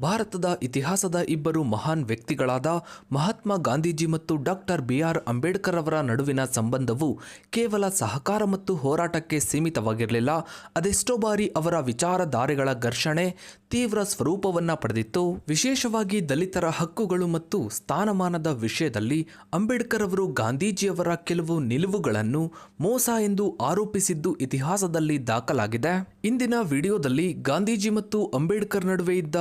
ಭಾರತದ ಇತಿಹಾಸದ ಇಬ್ಬರು ಮಹಾನ್ ವ್ಯಕ್ತಿಗಳಾದ ಮಹಾತ್ಮ ಗಾಂಧೀಜಿ ಮತ್ತು ಡಾಕ್ಟರ್ ಬಿ ಆರ್ ಅಂಬೇಡ್ಕರ್ ಅವರ ನಡುವಿನ ಸಂಬಂಧವು ಕೇವಲ ಸಹಕಾರ ಮತ್ತು ಹೋರಾಟಕ್ಕೆ ಸೀಮಿತವಾಗಿರಲಿಲ್ಲ. ಅದೆಷ್ಟೋ ಬಾರಿ ಅವರ ವಿಚಾರಧಾರೆಗಳ ಘರ್ಷಣೆ ತೀವ್ರ ಸ್ವರೂಪವನ್ನು ಪಡೆದಿತ್ತು. ವಿಶೇಷವಾಗಿ ದಲಿತರ ಹಕ್ಕುಗಳು ಮತ್ತು ಸ್ಥಾನಮಾನದ ವಿಷಯದಲ್ಲಿ ಅಂಬೇಡ್ಕರ್ ಅವರು ಗಾಂಧೀಜಿಯವರ ಕೆಲವು ನಿಲುವುಗಳನ್ನು ಮೋಸ ಎಂದು ಆರೋಪಿಸಿದ್ದು ಇತಿಹಾಸದಲ್ಲಿ ದಾಖಲಾಗಿದೆ. ಇಂದಿನ ವಿಡಿಯೋದಲ್ಲಿ ಗಾಂಧೀಜಿ ಮತ್ತು ಅಂಬೇಡ್ಕರ್ ನಡುವೆ ಇದ್ದ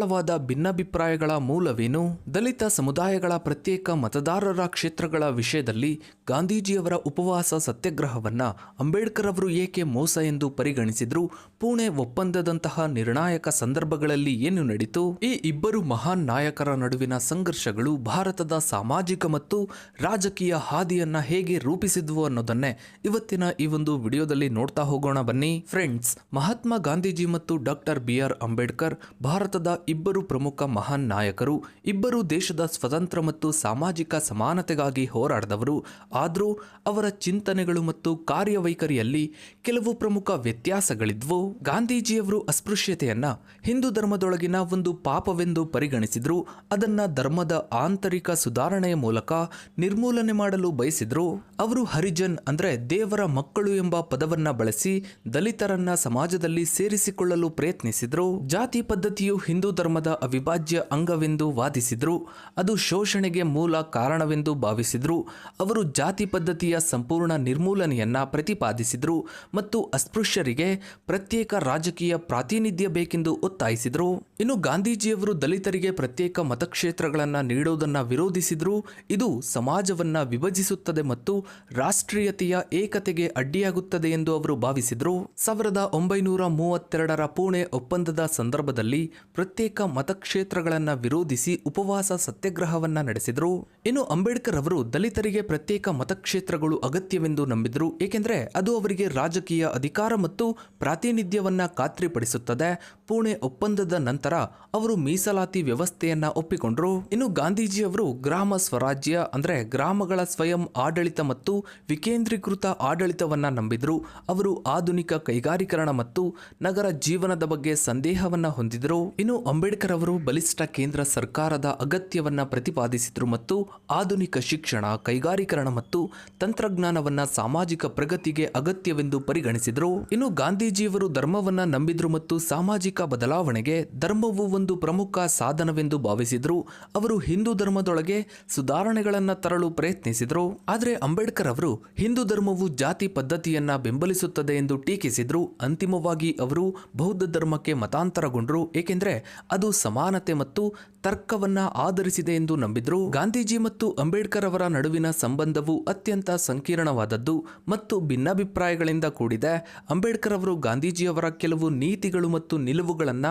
ಆಳವಾದ ಭಿನ್ನಾಭಿಪ್ರಾಯಗಳ ಮೂಲವೇನು? ದಲಿತ ಸಮುದಾಯಗಳ ಪ್ರತ್ಯೇಕ ಮತದಾರರ ಕ್ಷೇತ್ರಗಳ ವಿಷಯದಲ್ಲಿ ಗಾಂಧೀಜಿಯವರ ಉಪವಾಸ ಸತ್ಯಾಗ್ರಹವನ್ನ ಅಂಬೇಡ್ಕರ್ ಅವರು ಏಕೆ ಮೋಸ ಎಂದು ಪರಿಗಣಿಸಿದ್ರು? ಪುಣೆ ಒಪ್ಪಂದದಂತಹ ನಿರ್ಣಾಯಕ ಸಂದರ್ಭಗಳಲ್ಲಿ ಏನು ನಡೀತು? ಈ ಇಬ್ಬರು ಮಹಾನ್ ನಾಯಕರ ನಡುವಿನ ಸಂಘರ್ಷಗಳು ಭಾರತದ ಸಾಮಾಜಿಕ ಮತ್ತು ರಾಜಕೀಯ ಹಾದಿಯನ್ನ ಹೇಗೆ ರೂಪಿಸಿದ್ವು ಅನ್ನೋದನ್ನೇ ಇವತ್ತಿನ ಈ ಒಂದು ವಿಡಿಯೋದಲ್ಲಿ ನೋಡ್ತಾ ಹೋಗೋಣ ಬನ್ನಿ. ಫ್ರೆಂಡ್ಸ್, ಮಹಾತ್ಮ ಗಾಂಧೀಜಿ ಮತ್ತು ಡಾಕ್ಟರ್ ಬಿ ಆರ್ ಅಂಬೇಡ್ಕರ್ ಭಾರತದ ಇಬ್ಬರು ಪ್ರಮುಖ ಮಹಾನ್ ನಾಯಕರು, ಇಬ್ಬರು ದೇಶದ ಸ್ವತಂತ್ರ ಮತ್ತು ಸಾಮಾಜಿಕ ಸಮಾನತೆಗಾಗಿ ಹೋರಾಡಿದವರು. ಆದರೂ ಅವರ ಚಿಂತನೆಗಳು ಮತ್ತು ಕಾರ್ಯವೈಖರಿಯಲ್ಲಿ ಕೆಲವು ಪ್ರಮುಖ ವ್ಯತ್ಯಾಸಗಳಿದ್ವು. ಗಾಂಧೀಜಿಯವರು ಅಸ್ಪೃಶ್ಯತೆಯನ್ನ, ಹಿಂದೂ ಧರ್ಮದೊಳಗಿನ ಒಂದು ಪಾಪವೆಂದು ಪರಿಗಣಿಸಿದ್ರು. ಅದನ್ನ ಧರ್ಮದ ಆಂತರಿಕ ಸುಧಾರಣೆಯ ಮೂಲಕ ನಿರ್ಮೂಲನೆ ಮಾಡಲು ಬಯಸಿದ್ರು. ಅವರು ಹರಿಜನ್ ಅಂದರೆ ದೇವರ ಮಕ್ಕಳು ಎಂಬ ಪದವನ್ನ ಬಳಸಿ ದಲಿತರನ್ನ ಸಮಾಜದಲ್ಲಿ ಸೇರಿಸಿಕೊಳ್ಳಲು ಪ್ರಯತ್ನಿಸಿದ್ರು. ಜಾತಿ ಪದ್ಧತಿಯು ಹಿಂದೂ ಧರ್ಮದ ಅವಿಭಾಜ್ಯ ಅಂಗವೆಂದು ವಾದಿಸಿದ್ರು, ಅದು ಶೋಷಣೆಗೆ ಮೂಲ ಕಾರಣವೆಂದು ಭಾವಿಸಿದ್ರು, ಅವರು ಜಾತಿ ಪದ್ಧತಿಯ ಸಂಪೂರ್ಣ ನಿರ್ಮೂಲನೆಯನ್ನ ಪ್ರತಿಪಾದಿಸಿದ್ರು ಮತ್ತು ಅಸ್ಪೃಶ್ಯರಿಗೆ ಪ್ರತ್ಯೇಕ ರಾಜಕೀಯ ಪ್ರಾತಿನಿಧ್ಯ ಬೇಕೆಂದು ಒತ್ತಾಯಿಸಿದ್ರು, ಇನ್ನು ಗಾಂಧೀಜಿಯವರು ದಲಿತರಿಗೆ ಪ್ರತ್ಯೇಕ ಮತಕ್ಷೇತ್ರಗಳನ್ನು ನೀಡುವುದನ್ನ ವಿರೋಧಿಸಿದ್ರು, ಇದು ಸಮಾಜವನ್ನ ವಿಭಜಿಸುತ್ತದೆ ಮತ್ತು ರಾಷ್ಟ್ರೀಯತೆಯ ಏಕತೆಗೆ ಅಡ್ಡಿಯಾಗುತ್ತದೆ ಎಂದು ಅವರು ಭಾವಿಸಿದ್ರು, ಸಾವಿರದ ಒಂಬೈನೂರ ಮೂವತ್ತೆರಡರ ಪುಣೆ ಒಪ್ಪಂದದ ಸಂದರ್ಭದಲ್ಲಿ ಪ್ರತ್ಯೇಕ ಮತಕ್ಷೇತ್ರಗಳನ್ನ ವಿರೋಧಿಸಿ ಉಪವಾಸ ಸತ್ಯಾಗ್ರಹವನ್ನ ನಡೆಸಿದರು. ಇನ್ನು ಅಂಬೇಡ್ಕರ್ ಅವರು ದಲಿತರಿಗೆ ಪ್ರತ್ಯೇಕ ಮತಕ್ಷೇತ್ರಗಳು ಅಗತ್ಯವೆಂದು ನಂಬಿದರು. ಏಕೆಂದರೆ ಅದು ಅವರಿಗೆ ರಾಜಕೀಯ ಅಧಿಕಾರ ಮತ್ತು ಪ್ರಾತಿನಿಧ್ಯವನ್ನ ಖಾತ್ರಿಪಡಿಸುತ್ತದೆ. ಪುಣೆ ಒಪ್ಪಂದದ ನಂತರ ಅವರು ಮೀಸಲಾತಿ ವ್ಯವಸ್ಥೆಯನ್ನ ಒಪ್ಪಿಕೊಂಡರು. ಇನ್ನು ಗಾಂಧೀಜಿಯವರು ಗ್ರಾಮ ಸ್ವರಾಜ್ಯ ಅಂದ್ರೆ ಗ್ರಾಮಗಳ ಸ್ವಯಂ ಆಡಳಿತ ಮತ್ತು ವಿಕೇಂದ್ರೀಕೃತ ಆಡಳಿತವನ್ನ ನಂಬಿದರು. ಅವರು ಆಧುನಿಕ ಕೈಗಾರಿಕರಣ ಮತ್ತು ನಗರ ಜೀವನದ ಬಗ್ಗೆ ಸಂದೇಹವನ್ನ ಹೊಂದಿದರು. ಇನ್ನು ಅಂಬೇಡ್ಕರ್ ಅವರು ಬಲಿಷ್ಠ ಕೇಂದ್ರ ಸರ್ಕಾರದ ಅಗತ್ಯವನ್ನ ಪ್ರತಿಪಾದಿಸಿದರು ಮತ್ತು ಆಧುನಿಕ ಶಿಕ್ಷಣ, ಕೈಗಾರೀಕರಣ ಮತ್ತು ತಂತ್ರಜ್ಞಾನವನ್ನ ಸಾಮಾಜಿಕ ಪ್ರಗತಿಗೆ ಅಗತ್ಯವೆಂದು ಪರಿಗಣಿಸಿದರು. ಇನ್ನು ಗಾಂಧೀಜಿಯವರು ಧರ್ಮವನ್ನ ನಂಬಿದ್ರು ಮತ್ತು ಸಾಮಾಜಿಕ ಬದಲಾವಣೆಗೆ ಧರ್ಮವು ಒಂದು ಪ್ರಮುಖ ಸಾಧನವೆಂದು ಭಾವಿಸಿದರು. ಅವರು ಹಿಂದೂ ಧರ್ಮದೊಳಗೆ ಸುಧಾರಣೆಗಳನ್ನು ತರಲು ಪ್ರಯತ್ನಿಸಿದರು. ಆದರೆ ಅಂಬೇಡ್ಕರ್ ಅವರು ಹಿಂದೂ ಧರ್ಮವು ಜಾತಿ ಪದ್ಧತಿಯನ್ನ ಬೆಂಬಲಿಸುತ್ತದೆ ಎಂದು ಟೀಕಿಸಿದರು. ಅಂತಿಮವಾಗಿ ಅವರು ಬೌದ್ಧ ಧರ್ಮಕ್ಕೆ ಮತಾಂತರಗೊಂಡರು. ಏಕೆಂದರೆ ಅದು ಸಮಾನತೆ ಮತ್ತು ತರ್ಕವನ್ನ ಆಧರಿಸಿದೆ ಎಂದು ನಂಬಿದ್ರು. ಗಾಂಧೀಜಿ ಮತ್ತು ಅಂಬೇಡ್ಕರ್ ಅವರ ನಡುವಿನ ಸಂಬಂಧವು ಅತ್ಯಂತ ಸಂಕೀರ್ಣವಾದದ್ದು ಮತ್ತು ಭಿನ್ನಾಭಿಪ್ರಾಯಗಳಿಂದ ಕೂಡಿದೆ. ಅಂಬೇಡ್ಕರ್ ಅವರು ಗಾಂಧೀಜಿಯವರ ಕೆಲವು ನೀತಿಗಳು ಮತ್ತು ನಿಲುವುಗಳನ್ನ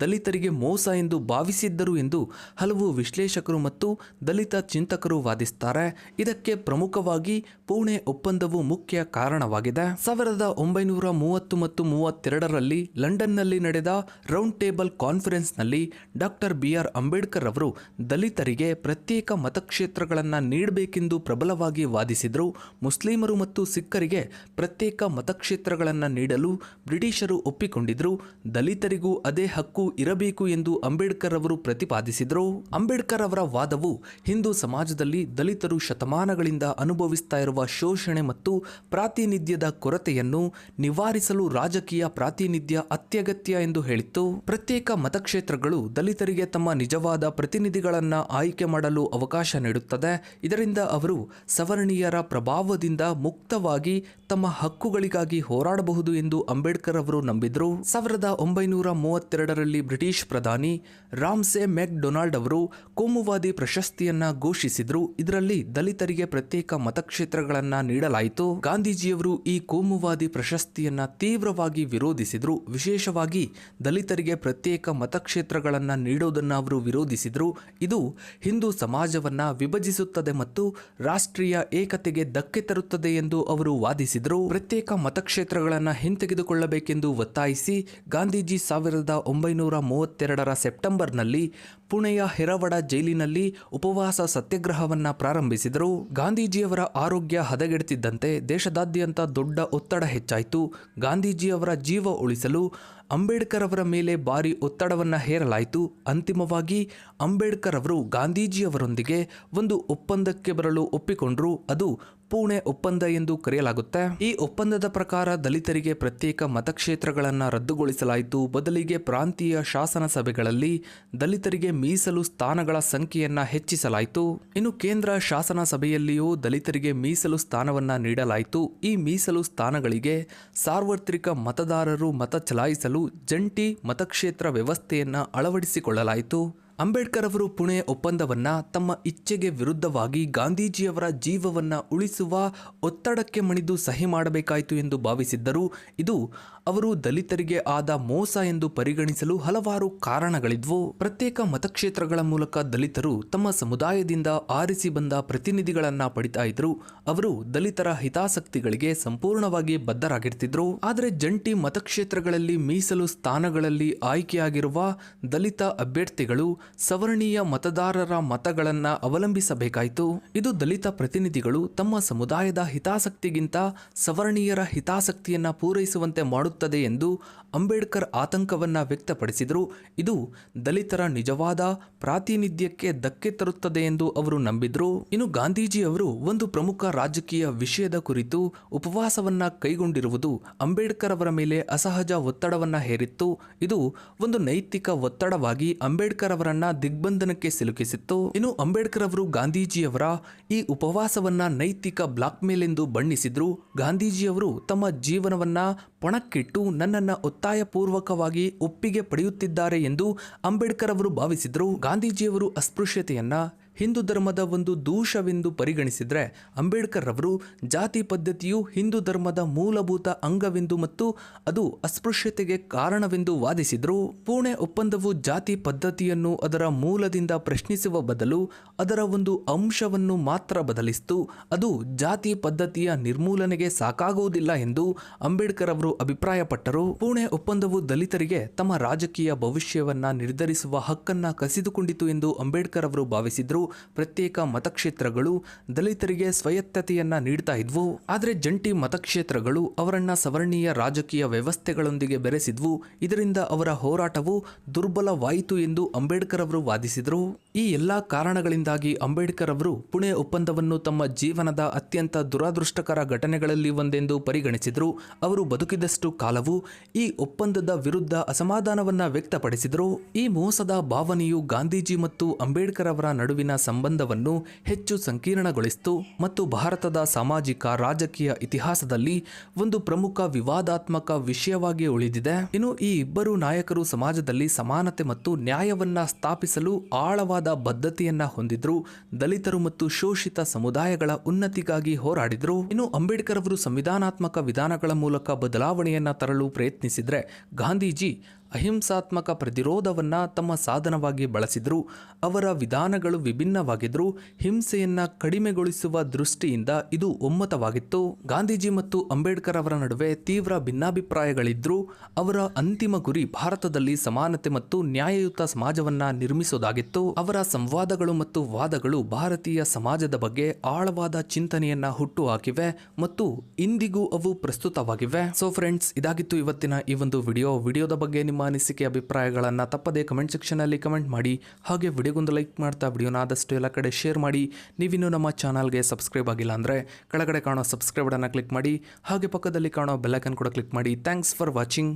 ದಲಿತರಿಗೆ ಮೋಸ ಎಂದು ಭಾವಿಸಿದ್ದರು ಎಂದು ಹಲವು ವಿಶ್ಲೇಷಕರು ಮತ್ತು ದಲಿತ ಚಿಂತಕರು ವಾದಿಸುತ್ತಾರೆ ಇದಕ್ಕೆ ಪ್ರಮುಖವಾಗಿ ಪುಣೆ ಒಪ್ಪಂದವು ಮುಖ್ಯ ಕಾರಣವಾಗಿದೆ. ಸಾವಿರದ ಒಂಬೈನೂರ ಮೂವತ್ತು ಮತ್ತು ಮೂವತ್ತೆರಡರಲ್ಲಿ ಲಂಡನ್ನಲ್ಲಿ ನಡೆದ ರೌಂಡ್ ಟೇಬಲ್ ಕಾನ್ಫರೆನ್ಸ್ನಲ್ಲಿ ಡಾಕ್ಟರ್ ಬಿ ಆರ್ ಅಂಬೇಡ್ಕರ್ ಅವರು ದಲಿತರಿಗೆ ಪ್ರತ್ಯೇಕ ಮತಕ್ಷೇತ್ರಗಳನ್ನು ನೀಡಬೇಕೆಂದು ಪ್ರಬಲವಾಗಿ ವಾದಿಸಿದರು. ಮುಸ್ಲಿಮರು ಮತ್ತು ಸಿಖ್ಖರಿಗೆ ಪ್ರತ್ಯೇಕ ಮತಕ್ಷೇತ್ರಗಳನ್ನು ನೀಡಲು ಬ್ರಿಟಿಷರು ಒಪ್ಪಿಕೊಂಡಿದ್ರು. ದಲಿತರಿಗೂ ಅದೇ ಹಕ್ಕು ಇರಬೇಕು ಎಂದು ಅಂಬೇಡ್ಕರ್ ಅವರು ಪ್ರತಿಪಾದಿಸಿದರು. ಅಂಬೇಡ್ಕರ್ ಅವರ ವಾದವು ಹಿಂದೂ ಸಮಾಜದಲ್ಲಿ ದಲಿತರು ಶತಮಾನಗಳಿಂದ ಅನುಭವಿಸ್ತಾ ಇರುವ ಶೋಷಣೆ ಮತ್ತು ಪ್ರಾತಿನಿಧ್ಯದ ಕೊರತೆಯನ್ನು ನಿವಾರಿಸಲು ರಾಜಕೀಯ ಪ್ರಾತಿನಿಧ್ಯ ಅತ್ಯಗತ್ಯ ಎಂದು ಹೇಳಿತ್ತು. ಪ್ರತ್ಯೇಕ ಮತಕ್ಷೇತ್ರಗಳು ದಲಿತರಿಗೆ ತಮ್ಮ ನಿಜವಾದ ಪ್ರತಿನಿಧಿಗಳನ್ನು ಆಯ್ಕೆ ಮಾಡಲು ಅವಕಾಶ ನೀಡುತ್ತದೆ. ಇದರಿಂದ ಅವರು ಸವರ್ಣೀಯರ ಪ್ರಭಾವದಿಂದ ಮುಕ್ತವಾಗಿ ತಮ್ಮ ಹಕ್ಕುಗಳಿಗಾಗಿ ಹೋರಾಡಬಹುದು ಎಂದು ಅಂಬೇಡ್ಕರ್ ಅವರು ನಂಬಿದ್ರು. ಸಾವಿರದ ಒಂಬೈನೂರ ಮೂವತ್ತೆರಡರಲ್ಲಿ ಬ್ರಿಟಿಷ್ ಪ್ರಧಾನಿ ರಾಮ್ಸೆ ಮೆಕ್ ಡೊನಾಲ್ಡ್ ಅವರು ಕೋಮುವಾದಿ ಪ್ರಶಸ್ತಿಯನ್ನ ಘೋಷಿಸಿದ್ರು. ಇದರಲ್ಲಿ ದಲಿತರಿಗೆ ಪ್ರತ್ಯೇಕ ಮತಕ್ಷೇತ್ರಗಳನ್ನು ನೀಡಲಾಯಿತು. ಗಾಂಧೀಜಿಯವರು ಈ ಕೋಮುವಾದಿ ಪ್ರಶಸ್ತಿಯನ್ನ ತೀವ್ರವಾಗಿ ವಿರೋಧಿಸಿದ್ರು. ವಿಶೇಷವಾಗಿ ದಲಿತರಿಗೆ ಪ್ರತ್ಯೇಕ ಮತಕ್ಷೇತ್ರಗಳನ್ನ ನೀಡೋದನ್ನ ಅವರು ವಿರೋಧಿಸಿದ್ರು ಇದು ಹಿಂದೂ ಸಮಾಜವನ್ನ ವಿಭಜಿಸುತ್ತದೆ ಮತ್ತು ರಾಷ್ಟ್ರೀಯ ಏಕತೆಗೆ ಧಕ್ಕೆ ತರುತ್ತದೆ ಎಂದು ಅವರು ವಾದಿಸಿದರು ಪ್ರತ್ಯೇಕ ಮತಕ್ಷೇತ್ರಗಳನ್ನು ಹಿಂತೆಗೆದುಕೊಳ್ಳಬೇಕೆಂದು ಒತ್ತಾಯಿಸಿ ಗಾಂಧೀಜಿ ಸಾವಿರದ ಒಂಬೈನೂರ ಮೂವತ್ತೆರಡರ ಸೆಪ್ಟೆಂಬರ್ನಲ್ಲಿ ಪುಣೆಯ ಹೆರವಡ ಜೈಲಿನಲ್ಲಿ ಉಪವಾಸ ಸತ್ಯಾಗ್ರಹವನ್ನ ಪ್ರಾರಂಭಿಸಿದರು ಗಾಂಧೀಜಿಯವರ ಆರೋಗ್ಯ ಹದಗೆಡುತ್ತಿದ್ದಂತೆ ದೇಶದಾದ್ಯಂತ ದೊಡ್ಡ ಒತ್ತಡ ಹೆಚ್ಚಾಯಿತು. ಗಾಂಧೀಜಿಯವರ ಜೀವ ಉಳಿಸಲು ಅಂಬೇಡ್ಕರ್ ಅವರ ಮೇಲೆ ಭಾರಿ ಒತ್ತಡವನ್ನು ಹೇರಲಾಯಿತು. ಅಂತಿಮವಾಗಿ, ಅಂಬೇಡ್ಕರ್ ಅವರು ಗಾಂಧೀಜಿಯವರೊಂದಿಗೆ ಒಂದು ಒಪ್ಪಂದಕ್ಕೆ ಬರಲು ಒಪ್ಪಿಕೊಂಡರು. ಅದು ಪುಣೆ ಒಪ್ಪಂದ ಎಂದು ಕರೆಯಲಾಗುತ್ತೆ. ಈ ಒಪ್ಪಂದದ ಪ್ರಕಾರ ದಲಿತರಿಗೆ ಪ್ರತ್ಯೇಕ ಮತಕ್ಷೇತ್ರಗಳನ್ನು ರದ್ದುಗೊಳಿಸಲಾಯಿತು. ಬದಲಿಗೆ ಪ್ರಾಂತೀಯ ಶಾಸನ ಸಭೆಗಳಲ್ಲಿ ದಲಿತರಿಗೆ ಮೀಸಲು ಸ್ಥಾನಗಳ ಸಂಖ್ಯೆಯನ್ನ ಹೆಚ್ಚಿಸಲಾಯಿತು. ಇನ್ನು ಕೇಂದ್ರ ಶಾಸನ ಸಭೆಯಲ್ಲಿಯೂ ದಲಿತರಿಗೆ ಮೀಸಲು ಸ್ಥಾನವನ್ನ ನೀಡಲಾಯಿತು. ಈ ಮೀಸಲು ಸ್ಥಾನಗಳಿಗೆ ಸಾರ್ವತ್ರಿಕ ಮತದಾರರು ಮತ ಚಲಾಯಿಸಲು ಜಂಟಿ ಮತಕ್ಷೇತ್ರ ವ್ಯವಸ್ಥೆಯನ್ನ ಅಳವಡಿಸಿಕೊಳ್ಳಲಾಯಿತು. ಅಂಬೇಡ್ಕರ್ ಅವರು ಪುಣೆ ಒಪ್ಪಂದವನ್ನ ತಮ್ಮ ಇಚ್ಛೆಗೆ ವಿರುದ್ಧವಾಗಿ ಗಾಂಧೀಜಿಯವರ ಜೀವವನ್ನ ಉಳಿಸುವ ಒತ್ತಡಕ್ಕೆ ಮಣಿದು ಸಹಿ ಮಾಡಬೇಕಾಯಿತು ಎಂದು ಭಾವಿಸಿದ್ದರು. ಇದು ಅವರು ದಲಿತರಿಗೆ ಆದ ಮೋಸ ಎಂದು ಪರಿಗಣಿಸಲು ಹಲವಾರು ಕಾರಣಗಳಿದ್ವು. ಪ್ರತ್ಯೇಕ ಮತಕ್ಷೇತ್ರಗಳ ಮೂಲಕ ದಲಿತರು ತಮ್ಮ ಸಮುದಾಯದಿಂದ ಆರಿಸಿ ಬಂದ ಪ್ರತಿನಿಧಿಗಳನ್ನ ಪಡಿತಾ ಇದ್ರು. ಅವರು ದಲಿತರ ಹಿತಾಸಕ್ತಿಗಳಿಗೆ ಸಂಪೂರ್ಣವಾಗಿ ಬದ್ಧರಾಗಿರ್ತಿದ್ರು. ಆದರೆ ಜಂಟಿ ಮತಕ್ಷೇತ್ರಗಳಲ್ಲಿ ಮೀಸಲು ಸ್ಥಾನಗಳಲ್ಲಿ ಆಯ್ಕೆಯಾಗಿರುವ ದಲಿತ ಅಭ್ಯರ್ಥಿಗಳು ಸವರ್ಣೀಯ ಮತದಾರರ ಮತಗಳನ್ನು ಅವಲಂಬಿಸಬೇಕಾಯಿತು. ಇದು ದಲಿತ ಪ್ರತಿನಿಧಿಗಳು ತಮ್ಮ ಸಮುದಾಯದ ಹಿತಾಸಕ್ತಿಗಿಂತ ಸವರ್ಣೀಯರ ಹಿತಾಸಕ್ತಿಯನ್ನ ಪೂರೈಸುವಂತೆ ಮಾಡುತ್ತದೆ ಎಂದು ಅಂಬೇಡ್ಕರ್ ಆತಂಕವನ್ನ ವ್ಯಕ್ತಪಡಿಸಿದರು. ಇದು ದಲಿತರ ನಿಜವಾದ ಪ್ರಾತಿನಿಧ್ಯಕ್ಕೆ ಧಕ್ಕೆ ತರುತ್ತದೆ ಎಂದು ಅವರು ನಂಬಿದ್ರು. ಇನ್ನು ಗಾಂಧೀಜಿ ಅವರು ಒಂದು ಪ್ರಮುಖ ರಾಜಕೀಯ ವಿಷಯದ ಕುರಿತು ಉಪವಾಸವನ್ನ ಕೈಗೊಂಡಿರುವುದು ಅಂಬೇಡ್ಕರ್ ಅವರ ಮೇಲೆ ಅಸಹಜ ಒತ್ತಡವನ್ನ ಹೇರಿತ್ತು. ಇದು ಒಂದು ನೈತಿಕ ಒತ್ತಡವಾಗಿ ಅಂಬೇಡ್ಕರ್ ಅವರನ್ನ ದಿಗ್ಬಂಧನಕ್ಕೆ ಸಿಲುಕಿಸಿತ್ತು. ಇನ್ನು ಅಂಬೇಡ್ಕರ್ ಅವರು ಗಾಂಧೀಜಿಯವರ ಈ ಉಪವಾಸವನ್ನ ನೈತಿಕ ಬ್ಲಾಕ್ ಎಂದು ಬಣ್ಣಿಸಿದ್ರು. ಗಾಂಧೀಜಿಯವರು ತಮ್ಮ ಜೀವನವನ್ನ ಪಣಕ್ಕಿಟ್ಟು ನನ್ನನ್ನ ಒತ್ತಾಯಪೂರ್ವಕವಾಗಿ ಒಪ್ಪಿಗೆ ಪಡೆಯುತ್ತಿದ್ದಾರೆ ಎಂದು ಅಂಬೇಡ್ಕರ್ ಅವರು ಭಾವಿಸಿದ್ರು. ಗಾಂಧೀಜಿಯವರು ಅಸ್ಪೃಶ್ಯತೆಯನ್ನ ಹಿಂದೂ ಧರ್ಮದ ಒಂದು ದೂಷವೆಂದು ಪರಿಗಣಿಸಿದರೆ ಅಂಬೇಡ್ಕರ್ ಅವರು ಜಾತಿ ಪದ್ಧತಿಯು ಹಿಂದೂ ಧರ್ಮದ ಮೂಲಭೂತ ಅಂಗವೆಂದು ಮತ್ತು ಅದು ಅಸ್ಪೃಶ್ಯತೆಗೆ ಕಾರಣವೆಂದು ವಾದಿಸಿದರು ಪುಣೆ ಒಪ್ಪಂದವು ಜಾತಿ ಪದ್ಧತಿಯನ್ನು ಅದರ ಮೂಲದಿಂದ ಪ್ರಶ್ನಿಸುವ ಬದಲು ಅದರ ಒಂದು ಅಂಶವನ್ನು ಮಾತ್ರ ಬದಲಿಸಿತು. ಅದು ಜಾತಿ ಪದ್ಧತಿಯ ನಿರ್ಮೂಲನೆಗೆ ಸಾಕಾಗುವುದಿಲ್ಲ ಎಂದು ಅಂಬೇಡ್ಕರ್ ಅವರು ಅಭಿಪ್ರಾಯಪಟ್ಟರು. ಪುಣೆ ಒಪ್ಪಂದವು ದಲಿತರಿಗೆ ತಮ್ಮ ರಾಜಕೀಯ ಭವಿಷ್ಯವನ್ನ ನಿರ್ಧರಿಸುವ ಹಕ್ಕನ್ನ ಕಸಿದುಕೊಂಡಿತು ಎಂದು ಅಂಬೇಡ್ಕರ್ ಅವರು ಭಾವಿಸಿದ್ರು. ಪ್ರತ್ಯೇಕ ಮತಕ್ಷೇತ್ರಗಳು, ದಲಿತರಿಗೆ ಸ್ವಾಯತ್ತತೆಯನ್ನ ನೀಡ್ತಾ ಇದ್ವು. ಆದರೆ ಜಂಟಿ ಮತಕ್ಷೇತ್ರಗಳು ಅವರನ್ನ ಸವರ್ಣೀಯ ರಾಜಕೀಯ ವ್ಯವಸ್ಥೆಗಳೊಂದಿಗೆ ಬೆರೆಸಿದ್ವು. ಇದರಿಂದ ಅವರ ಹೋರಾಟವು ದುರ್ಬಲವಾಯಿತು ಎಂದು ಅಂಬೇಡ್ಕರ್ ಅವರು ವಾದಿಸಿದರು. ಈ ಎಲ್ಲಾ ಕಾರಣಗಳಿಂದಾಗಿ ಅಂಬೇಡ್ಕರ್ ಅವರು ಪುಣೆ ಒಪ್ಪಂದವನ್ನು ತಮ್ಮ ಜೀವನದ ಅತ್ಯಂತ ದುರಾದೃಷ್ಟಕರ ಘಟನೆಗಳಲ್ಲಿ ಒಂದೆಂದು ಪರಿಗಣಿಸಿದರು. ಅವರು ಬದುಕಿದಷ್ಟು ಕಾಲವು ಈ ಒಪ್ಪಂದದ ವಿರುದ್ಧ ಅಸಮಾಧಾನವನ್ನ ವ್ಯಕ್ತಪಡಿಸಿದರು. ಈ ಮೋಸದ ಭಾವನೆಯು ಗಾಂಧೀಜಿ ಮತ್ತು ಅಂಬೇಡ್ಕರ್ ಅವರ ನಡುವಿನ ಸಂಬಂಧವನ್ನು ಹೆಚ್ಚು ಸಂಕೀರ್ಣಗೊಳಿಸಿತು ಮತ್ತು ಭಾರತದ ಸಾಮಾಜಿಕ, ರಾಜಕೀಯ ಇತಿಹಾಸದಲ್ಲಿ ಒಂದು ಪ್ರಮುಖ ವಿವಾದಾತ್ಮಕ ವಿಷಯವಾಗಿ ಉಳಿದಿದೆ. ಇನ್ನು ಈ ಇಬ್ಬರು ನಾಯಕರು ಸಮಾಜದಲ್ಲಿ ಸಮಾನತೆ ಮತ್ತು ನ್ಯಾಯವನ್ನ ಸ್ಥಾಪಿಸಲು ಆಳವಾದ ಬದ್ಧತೆಯನ್ನ ಹೊಂದಿದ್ರು. ದಲಿತರು ಮತ್ತು ಶೋಷಿತ ಸಮುದಾಯಗಳ ಉನ್ನತಿಗಾಗಿ ಹೋರಾಡಿದ್ರು. ಇನ್ನು ಅಂಬೇಡ್ಕರ್ ಅವರು ಸಂವಿಧಾನಾತ್ಮಕ ವಿಧಾನಗಳ ಮೂಲಕ ಬದಲಾವಣೆಯನ್ನ ತರಲು ಪ್ರಯತ್ನಿಸಿದ್ರೆ ಗಾಂಧೀಜಿ ಅಹಿಂಸಾತ್ಮಕ ಪ್ರತಿರೋಧವನ್ನು ತಮ್ಮ ಸಾಧನವಾಗಿ ಬಳಸಿದ್ರು, ಅವರ ವಿಧಾನಗಳು ವಿಭಿನ್ನವಾಗಿದ್ದರೂ ಹಿಂಸೆಯನ್ನು ಕಡಿಮೆಗೊಳಿಸುವ ದೃಷ್ಟಿಯಿಂದ ಇದು ಒಮ್ಮತವಾಗಿತ್ತು. ಗಾಂಧೀಜಿ ಮತ್ತು ಅಂಬೇಡ್ಕರ್ ಅವರ ನಡುವೆ ತೀವ್ರ ಭಿನ್ನಾಭಿಪ್ರಾಯಗಳಿದ್ರು, ಅವರ ಅಂತಿಮ ಗುರಿ ಭಾರತದಲ್ಲಿ ಸಮಾನತೆ ಮತ್ತು ನ್ಯಾಯಯುತ ಸಮಾಜವನ್ನ ನಿರ್ಮಿಸೋದಾಗಿತ್ತು. ಅವರ ಸಂವಾದಗಳು ಮತ್ತು ವಾದಗಳು ಭಾರತೀಯ ಸಮಾಜದ ಬಗ್ಗೆ ಆಳವಾದ ಚಿಂತನೆಯನ್ನ ಹುಟ್ಟುಹಾಕಿವೆ ಮತ್ತು ಇಂದಿಗೂ ಅವು ಪ್ರಸ್ತುತವಾಗಿವೆ. ಸೊ ಫ್ರೆಂಡ್ಸ್ ಇದಾಗಿತ್ತು ಇವತ್ತಿನ ಈ ಒಂದು ವಿಡಿಯೋ. ವಿಡಿಯೋದ ಬಗ್ಗೆ ನಿಮ್ಮ ಅನಿಸಿಕೆ ಅಭಿಪ್ರಾಯಗಳನ್ನು ತಪ್ಪದೆ ಕಮೆಂಟ್ ಸೆಕ್ಷನಲ್ಲಿ ಕಮೆಂಟ್ ಮಾಡಿ, ಹಾಗೆ ವಿಡಿಯೋಗೊಂದು ಲೈಕ್ ಮಾಡ್ತಾ ವಿಡಿಯೋನ ಆದಷ್ಟು ಎಲ್ಲ ಕಡೆ ಶೇರ್ ಮಾಡಿ. ನೀವಿನ್ನೂ ನಮ್ಮ ಚಾನಲ್ಗೆ ಸಬ್ಸ್ಕ್ರೈಬ್ ಆಗಿಲ್ಲ ಅಂದರೆ ಕೆಳಗಡೆ ಕಾಣೋ ಸಬ್ಸ್ಕ್ರೈಬ್ ಬಟನ್ನ ಕ್ಲಿಕ್ ಮಾಡಿ, ಹಾಗೆ ಪಕ್ಕದಲ್ಲಿ ಕಾಣೋ ಬೆಲ್ಲೈಕನ್ ಕೂಡ ಕ್ಲಿಕ್ ಮಾಡಿ. Thanks for watching.